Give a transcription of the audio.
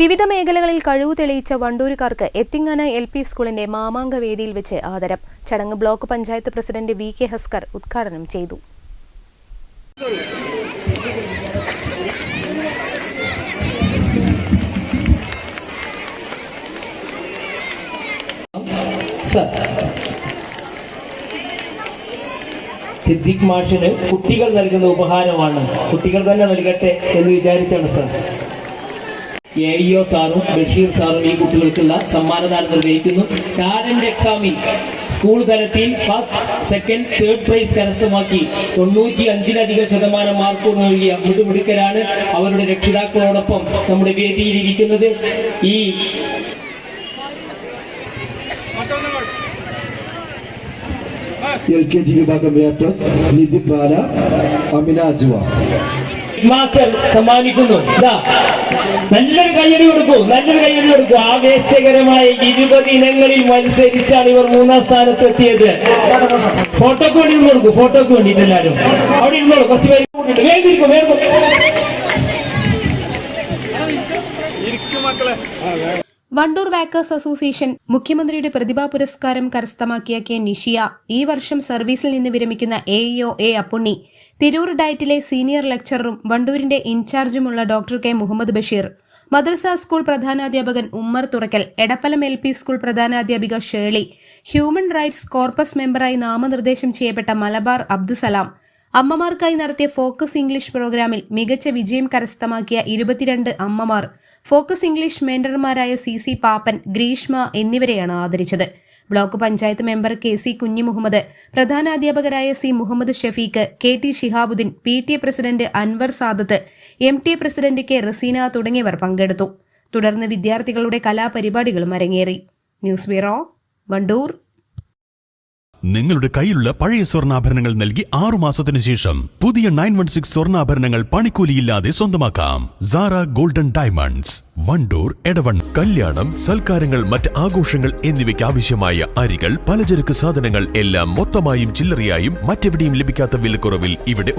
വിവിധ മേഖലകളിൽ കഴിവ് തെളിയിച്ച വണ്ടൂരുകാർക്ക് എത്തിങ്ങാന എൽ പി സ്കൂളിന്റെ മാമാങ്ക വേദിയിൽ വെച്ച് ആദരം. ചടങ്ങ് block panchayat president V K Haskar ഉദ്ഘാടനം ചെയ്തു. സിദ്ദിഖ് മാഷിന് കുട്ടികൾ നൽകുന്ന ഉപഹാരമാണ്. കുട്ടികൾ തന്നെ നൽകട്ടെ എന്ന് വിചാരിച്ചാണ് സർ. എ ഇഒ സാറും ബഷീർ സാറും ഈ കുട്ടികൾക്കുള്ള സമ്മാനദാനം നിർവഹിക്കുന്നു. ടാലന്റ് എക്സാമിൽ സ്കൂൾ തലത്തിൽ ഫസ്റ്റ് സെക്കൻഡ് തേർഡ് പ്രൈസ് കരസ്ഥമാക്കി തൊണ്ണൂറ്റി അഞ്ചിലധികം ശതമാനം മാർക്ക് നൽകിയ മുടുമിടുക്കരാണ് അവരുടെ രക്ഷിതാക്കളോടൊപ്പം നമ്മുടെ വേദിയിൽ ഇരിക്കുന്നത് ഈ എൽ കെ ജി വിഭാഗം A plus Nidhi Pala Amina Ajuva. Master സമ്മാനിക്കുന്നു. നല്ലൊരു കയ്യടി കൊടുക്കൂ നല്ലൊരു കയ്യടി കൊടുക്കൂ. ആവേശകരമായ ഇരുപത് ഇനങ്ങളിൽ മത്സരിച്ചാണ് ഇവർ മൂന്നാം സ്ഥാനത്ത് എത്തിയത് ഫോട്ടോക്ക് വേണ്ടി ഇരുന്ന് കൊടുക്കൂ ഫോട്ടോക്ക് വേണ്ടിട്ട് എല്ലാരും. അവിടെ ഇരുന്നോളൂ കുറച്ച് പേര് വേഗം വേഗം വണ്ടൂർ വാക്കേഴ്സ് അസോസിയേഷൻ മുഖ്യമന്ത്രിയുടെ പ്രതിഭാ പുരസ്കാരം കരസ്ഥമാക്കിയ കെ നിഷിയ ഈ വർഷം സർവീസിൽ നിന്ന് വിരമിക്കുന്ന A EO A Appunni Tirur ഡയറ്റിലെ senior ലെക്ചററും വണ്ടൂരിന്റെ ഇൻചാർജുമുള്ള ഡോക്ടർ കെ മുഹമ്മദ് ബഷീർ മദ്രസ school പ്രധാനാധ്യാപകൻ Ummer Thurakkal Edappalam L P school പ്രധാനാധ്യാപിക Shelly human rights corpus മെമ്പറായി നാമനിർദ്ദേശം ചെയ്യപ്പെട്ട മലബാർ അബ്ദുസലാം അമ്മമാർക്കായി നടത്തിയ ഫോക്കസ് ഇംഗ്ലീഷ് പ്രോഗ്രാമിൽ മികച്ച വിജയം കരസ്ഥമാക്കിയ ഇരുപത്തിരണ്ട് അമ്മമാർ ഫോക്കസ് ഇംഗ്ലീഷ് മെന്റർമാരായ സി സി പാപ്പൻ ഗ്രീഷ്മ എന്നിവരെയാണ് ആദരിച്ചത്. Block panchayat member K C Kunhi Muhammad പ്രധാനാധ്യാപകരായ C Muhammad Shafeeq K T Shihabuddin P T A president Anwar Sadath M T A president K Raseena തുടങ്ങിയവർ പങ്കെടുത്തു. തുടർന്ന് വിദ്യാർത്ഥികളുടെ കലാപരിപാടികളും അരങ്ങേറി. News bureau Wandoor. നിങ്ങളുടെ കയ്യിലുള്ള പഴയ സ്വർണാഭരണങ്ങൾ നൽകി ആറു മാസത്തിനു ശേഷം പുതിയ നയൻ വൺ സിക്സ് സ്വർണാഭരണങ്ങൾ പണിക്കൂലിയില്ലാതെ സ്വന്തമാക്കാം. സാറ ഗോൾഡൻ ഡയമണ്ട്സ് വണ്ടൂർ എടവൺ കല്യാണം സൽക്കാരങ്ങൾ മറ്റ് ആഘോഷങ്ങൾ എന്നിവയ്ക്ക് ആവശ്യമായ അരികൾ പലചരക്ക് സാധനങ്ങൾ എല്ലാം മൊത്തമായും ചില്ലറയായും മറ്റെവിടെയും ലഭിക്കാത്ത വിലക്കുറവിൽ ഇവിടെ